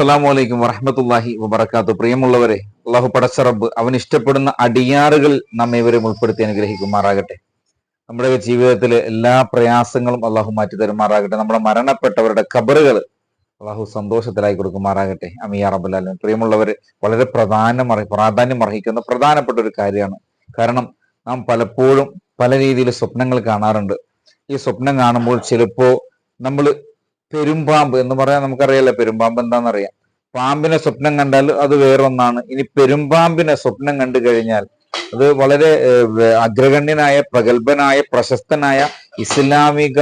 അസ്സലാമു അലൈക്കും വറഹമത്തല്ലാഹി വബർക്കാത്തു പ്രിയമുള്ളവരെ അള്ളാഹു പടച്ചറബ് അവൻ ഇഷ്ടപ്പെടുന്ന അടിയാറുകൾ നമ്മെ ഇവരും ഉൾപ്പെടുത്തി അനുഗ്രഹിക്കുമാറാകട്ടെ. നമ്മുടെ ജീവിതത്തിലെ എല്ലാ പ്രയാസങ്ങളും അള്ളാഹു മാറ്റി തരുമാറാകട്ടെ. നമ്മുടെ മരണപ്പെട്ടവരുടെ ഖബറുകൾ അള്ളാഹു സന്തോഷത്തിലായി കൊടുക്കുമാറാകട്ടെ. അമിയ അറബുലാലും പ്രിയമുള്ളവർ വളരെ പ്രധാനം പ്രാധാന്യം അർഹിക്കുന്ന പ്രധാനപ്പെട്ട ഒരു കാര്യമാണ്. കാരണം നാം പലപ്പോഴും പല രീതിയിൽ സ്വപ്നങ്ങൾ കാണാറുണ്ട്. ഈ സ്വപ്നം കാണുമ്പോൾ ചിലപ്പോ നമ്മൾ പെരുമ്പാമ്പ് എന്ന് പറയാൻ നമുക്കറിയാലോ പെരുമ്പാമ്പ് എന്താണെന്നറിയാം? പാമ്പിനെ സ്വപ്നം കണ്ടാൽ അത് വേറൊന്നാണ്. ഇനി പെരുമ്പാമ്പിനെ സ്വപ്നം കണ്ടു കഴിഞ്ഞാൽ അത് വളരെ അഗ്രഗണ്യനായ പ്രഗത്ഭനായ പ്രശസ്തനായ ഇസ്ലാമിക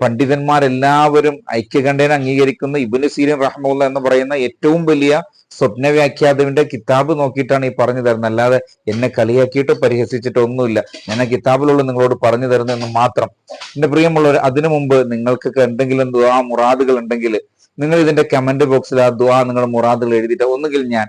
പണ്ഡിതന്മാരെല്ലാവരും ഐക്യകണ്ഠേന അംഗീകരിക്കുന്ന ഇബിന് സീരിൻ റഹ്മുല്ല എന്ന് പറയുന്ന ഏറ്റവും വലിയ സ്വപ്ന വ്യാഖ്യാതാവിന്റെ കിതാബ് നോക്കിയിട്ടാണ് ഈ പറഞ്ഞു തരുന്നത്. അല്ലാതെ എന്നെ കളിയാക്കിയിട്ട് പരിഹസിച്ചിട്ട് ഒന്നുമില്ല. ഞാൻ ആ കിതാബിലുള്ള നിങ്ങളോട് പറഞ്ഞു തരുന്നതെന്ന് മാത്രം. എന്റെ പ്രിയമുള്ളവർ അതിനു മുമ്പ് നിങ്ങൾക്കൊക്കെ എന്തെങ്കിലും ദുആ മുറാദുകൾ ഉണ്ടെങ്കിൽ നിങ്ങൾ ഇതിന്റെ കമന്റ് ബോക്സിൽ ആ ദുആ നിങ്ങൾ മുറാദുകൾ എഴുതിയിട്ട് ഒന്നുകിൽ ഞാൻ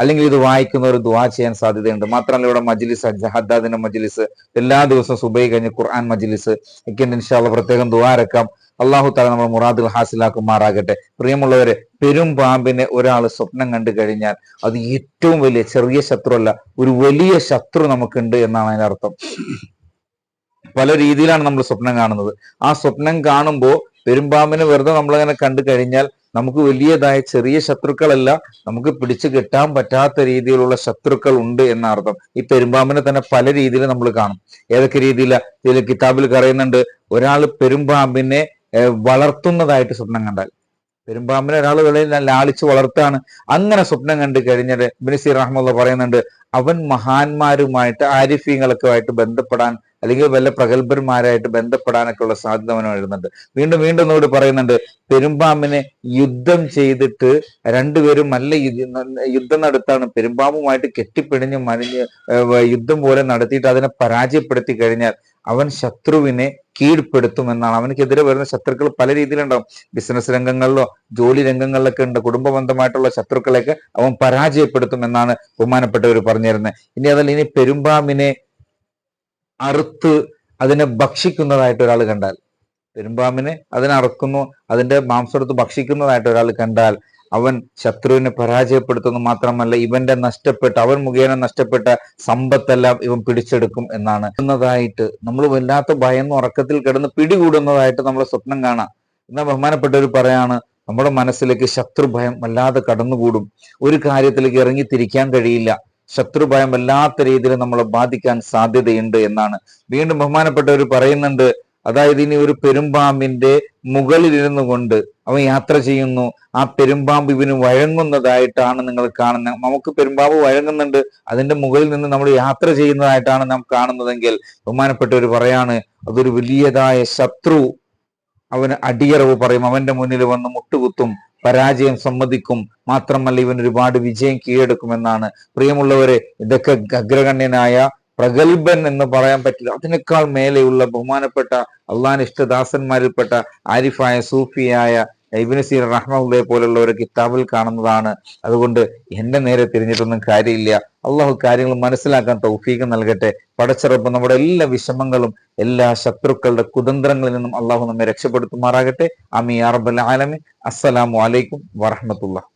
അല്ലെങ്കിൽ ഇത് വായിക്കുന്ന ഒരു ദുആ ചെയ്യാൻ സാധ്യതയുണ്ട്. മാത്രമല്ല ഇവിടെ മജ്ലിസ് ജഹദ്ദാദിന്റെ മജ്ലിസ് എല്ലാ ദിവസവും സുബൈ കഴിഞ്ഞ് ഖുർആൻ മജ്ലിസ് ഒക്കെ ഇൻഷാല്ല പ്രത്യേകം ദുവാരക്കാം അള്ളാഹു താല നമ്മുടെ ഹാസിലാക്കും ഹാസിലാക്കുമാറാകട്ടെ. പ്രിയമുള്ളവരെ പെരും പാമ്പിനെ ഒരാൾ സ്വപ്നം കണ്ടു കഴിഞ്ഞാൽ അത് ഏറ്റവും വലിയ ചെറിയ ശത്രു അല്ല ഒരു വലിയ ശത്രു നമുക്കുണ്ട് എന്നാണ് അതിന്റെ അർത്ഥം. പല രീതിയിലാണ് നമ്മൾ സ്വപ്നം കാണുന്നത്. ആ സ്വപ്നം കാണുമ്പോൾ പെരുമ്പാമ്പിനെ വെറുതെ നമ്മളങ്ങനെ കണ്ടു കഴിഞ്ഞാൽ നമുക്ക് വലിയതായ ചെറിയ ശത്രുക്കളല്ല നമുക്ക് പിടിച്ചു കെട്ടാൻ പറ്റാത്ത രീതിയിലുള്ള ശത്രുക്കൾ ഉണ്ട് എന്ന അർത്ഥം ഈ പെരുമ്പാമ്പിനെ തന്നെ പല രീതിയിൽ നമ്മൾ കാണും. ഏതൊക്കെ രീതിയിലാണ് ഇതിൽ കിതാബിൽ പറയുന്നുണ്ട് ഒരാൾ പെരുമ്പാമ്പിനെ വളർത്തുന്നതായിട്ട് സ്വപ്നം കണ്ടാൽ. പെരുമ്പാമ്പിനെ ഒരാൾ വെളിയിൽ ലാളിച്ച് വളർത്താണ് അങ്ങനെ സ്വപ്നം കണ്ടു കഴിഞ്ഞിട്ട് ബിനിസി റഹ്മുള്ള പറയുന്നുണ്ട് അവൻ മഹാന്മാരുമായിട്ട് ആരിഫീങ്ങളൊക്കെ ആയിട്ട് ബന്ധപ്പെടാൻ അല്ലെങ്കിൽ വല്ല പ്രഗത്ഭന്മാരായിട്ട് ബന്ധപ്പെടാനൊക്കെ ഉള്ള സാധ്യത അവന് വരുന്നുണ്ട്. വീണ്ടും വീണ്ടും എന്നോട് പറയുന്നുണ്ട് പെരുമ്പാമ്പിനെ യുദ്ധം ചെയ്തിട്ട് രണ്ടുപേരും നല്ല യുദ്ധം നടത്താണ്. പെരുമ്പാമ്പുമായിട്ട് കെട്ടിപ്പിടിഞ്ഞ് മരിഞ്ഞ് യുദ്ധം പോലെ നടത്തിയിട്ട് അതിനെ പരാജയപ്പെടുത്തി കഴിഞ്ഞാൽ അവൻ ശത്രുവിനെ കീഴ്പ്പെടുത്തും എന്നാണ് അവനക്കെതിരെ വരുന്ന ശത്രുക്കൾ പല രീതിയിലുണ്ടാവും. ബിസിനസ് രംഗങ്ങളിലോ ജോലി രംഗങ്ങളിലൊക്കെ ഉണ്ട്. കുടുംബബന്ധമായിട്ടുള്ള ശത്രുക്കളെയൊക്കെ അവൻ പരാജയപ്പെടുത്തും എന്നാണ് ബഹുമാനപ്പെട്ടവർ പറഞ്ഞിരുന്നത്. ഇനി അതല്ല ഇനി പെരുമ്പാമ്പിനെ അറുത്ത് അതിനെ ഭക്ഷിക്കുന്നതായിട്ട് ഒരാൾ കണ്ടാൽ പെരുമ്പാമ്പിനെ അതിനെ അറുക്കുന്നു അതിന്റെ മാംസമെടുത്ത് ഭക്ഷിക്കുന്നതായിട്ട് ഒരാൾ കണ്ടാൽ അവൻ ശത്രുവിനെ പരാജയപ്പെടുത്തുന്നു മാത്രമല്ല ഇവന്റെ നഷ്ടപ്പെട്ട അവൻ മുഖേന നഷ്ടപ്പെട്ട സമ്പത്തെല്ലാം ഇവൻ പിടിച്ചെടുക്കും എന്നാണ്. എന്നതായിട്ട് നമ്മൾ വല്ലാത്ത ഭയന്ന് ഉറക്കത്തിൽ കിടന്ന് പിടികൂടുന്നതായിട്ട് നമ്മൾ സ്വപ്നം കാണാം. എന്നാൽ ബഹുമാനപ്പെട്ടവർ പറയാണ് നമ്മുടെ മനസ്സിലേക്ക് ശത്രുഭയം വല്ലാതെ കടന്നുകൂടും. ഒരു കാര്യത്തിലേക്ക് ഇറങ്ങി തിരിക്കാൻ കഴിയില്ല. ശത്രുഭയം വല്ലാത്ത രീതിയിൽ നമ്മളെ ബാധിക്കാൻ സാധ്യതയുണ്ട് എന്നാണ്. വീണ്ടും ബഹുമാനപ്പെട്ടവർ പറയുന്നുണ്ട് അതായത് ഇനി ഒരു പെരുമ്പാമ്പിന്റെ മുകളിലിരുന്നു കൊണ്ട് അവൻ യാത്ര ചെയ്യുന്നു. ആ പെരുമ്പാമ്പ് ഇവന് വഴങ്ങുന്നതായിട്ടാണ് നിങ്ങൾ കാണുന്നത് നമുക്ക് പെരുമ്പാമ്പ് വഴങ്ങുന്നുണ്ട് അതിന്റെ മുകളിൽ നിന്ന് നമ്മൾ യാത്ര ചെയ്യുന്നതായിട്ടാണ് നാം കാണുന്നതെങ്കിൽ ബഹുമാനപ്പെട്ടവർ പറയാണ് അതൊരു വലിയതായ ശത്രു അവന് അടിയറവ് പറയും. അവന്റെ മുന്നിൽ വന്ന് മുട്ടുകുത്തും പരാജയം സമ്മതിക്കും. മാത്രമല്ല ഇവൻ ഒരുപാട് വിജയം കീഴടക്കുമെന്നാണ് പ്രിയമുള്ളവരെ ഇതൊക്കെ അഗ്രഗണ്യനായ പ്രഗത്ഭൻ എന്ന് പറയാൻ പറ്റില്ല. അതിനേക്കാൾ മേലെയുള്ള ബഹുമാനപ്പെട്ട അള്ളാൻ ഇഷ്ടദാസന്മാരിൽപ്പെട്ട ആരിഫായ സൂഫിയായ ഇബിന് സീർ റഹ്മുള്ളയെ പോലുള്ള ഒരു കിതാബിൽ കാണുന്നതാണ്. അതുകൊണ്ട് എന്റെ നേരെ തിരിഞ്ഞിട്ടൊന്നും കാര്യമില്ല. അള്ളാഹു കാര്യങ്ങൾ മനസ്സിലാക്കാൻ തൗഫീഖ് നൽകട്ടെ. പടച്ചിറപ്പ് നമ്മുടെ എല്ലാ വിഷമങ്ങളും എല്ലാ ശത്രുക്കളുടെ കുതന്ത്രങ്ങളിൽ നിന്നും അള്ളാഹു നമ്മെ രക്ഷപ്പെടുത്തുമാറാകട്ടെ. അമി അറബൽ ആലമി അസ്സലാമു അലൈക്കും വറഹമത്തുള്ള